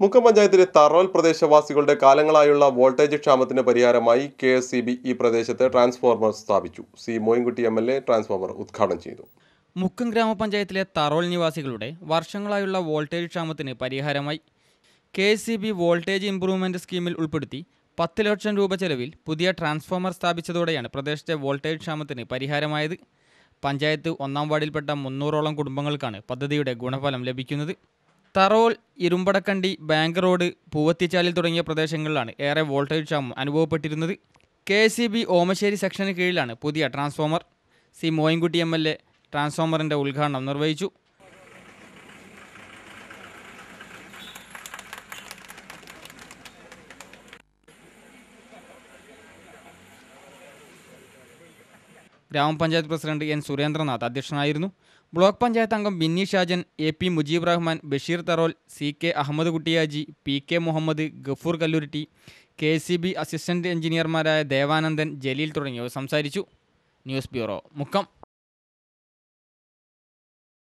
മുക്കം പഞ്ചായത്തിലെ തറോൽ പ്രദേശവാസികളുടെ കാലങ്ങളായുള്ള വോൾട്ടേജ് ക്ഷാമത്തിന് പരിഹാരമായി കെ എസ് ഈ പ്രദേശത്ത് ട്രാൻസ്ഫോർമർ സ്ഥാപിച്ചു. C Moyinkutty M L A transformer ഉദ്ഘാടനം ചെയ്തു. മുക്കം ഗ്രാമപഞ്ചായത്തിലെ തറോൽ നിവാസികളുടെ വർഷങ്ങളായുള്ള വോൾട്ടേജ് ക്ഷാമത്തിന് പരിഹാരമായി കെ എസ് വോൾട്ടേജ് ഇംപ്രൂവ്മെന്റ് സ്കീമിൽ ഉൾപ്പെടുത്തി പത്ത് ലക്ഷം രൂപ ചെലവിൽ പുതിയ ട്രാൻസ്ഫോർമർ സ്ഥാപിച്ചതോടെയാണ് പ്രദേശത്തെ വോൾട്ടേജ് ക്ഷാമത്തിന് പരിഹാരമായത്. പഞ്ചായത്ത് ഒന്നാം വാർഡിൽപ്പെട്ട മുന്നൂറോളം കുടുംബങ്ങൾക്കാണ് പദ്ധതിയുടെ ഗുണഫലം ലഭിക്കുന്നത്. തറോൾ ഇരുമ്പടക്കണ്ടി ബാങ്ക് റോഡ് പൂവത്തിച്ചാലിൽ തുടങ്ങിയ പ്രദേശങ്ങളിലാണ് ഏറെ വോൾട്ടേജ് ക്ഷാമം അനുഭവപ്പെട്ടിരുന്നത്. കെ സി ബി ഓമശ്ശേരി സെക്ഷന് കീഴിലാണ് പുതിയ transformer. C Moyinkutty M L A ട്രാൻസ്ഫോമറിന്റെ ഉദ്ഘാടനം നിർവഹിച്ചു. ഗ്രാമപഞ്ചായത്ത് പ്രസിഡന്റ് എൻ സുരേന്ദ്രനാഥ് അധ്യക്ഷനായിരുന്നു. ബ്ലോക്ക് പഞ്ചായത്ത് അംഗം Binny Shajan A P Mujeeb Rahman Basheer Tharol C K Ahammed Kuttiyaji P K Muhammed Gafoor Kallurutty K C B assistant എഞ്ചിനീയർമാരായ Devanandan Jaleel തുടങ്ങിയവർ സംസാരിച്ചു. News bureau Mukkam.